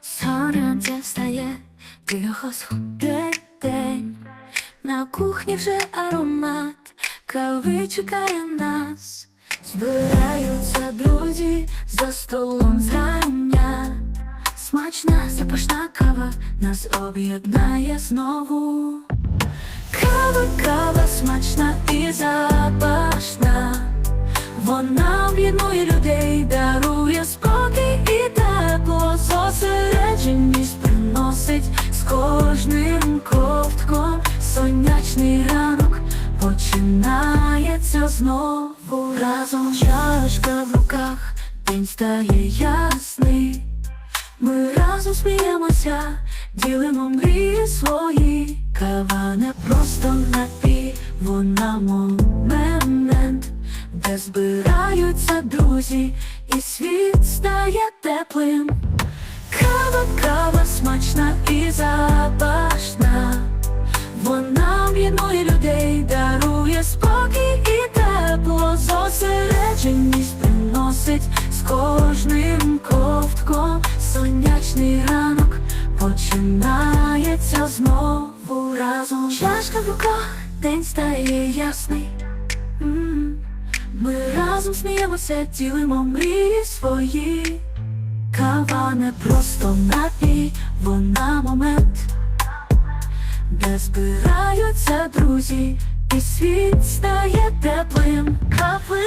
Сонце встає, тихо сходить день. На кухні вже аромат, кави чекає нас. Збираються друзі за столом зрання. Смачна запашна кава нас об'єднає знову. Кава, кава смачна і запашна. Вона об'єднує людей, дарує спокій і тепло, зосередженість приносить з кожним ковтком. Сонячний ранок починається знову разом. Чашка в руках, день стає ясний. Ми разом сміємося, ділимо мрії свої. Кава не просто напій, вона момент, де збираються друзі, і світ стає теплим. Кава, кава смачна і запашна. Вона об'єднує людей, дарує спокій і тепло, зосередженість приносить з кожним ковтком. Сонячний ранок починається знову разом. Чашка в руках, день стає ясний. Ми разом сміємося, ділимо мрії свої. Кава не просто напій, вона момент де збираються друзі, і світ стає теплим. Кави,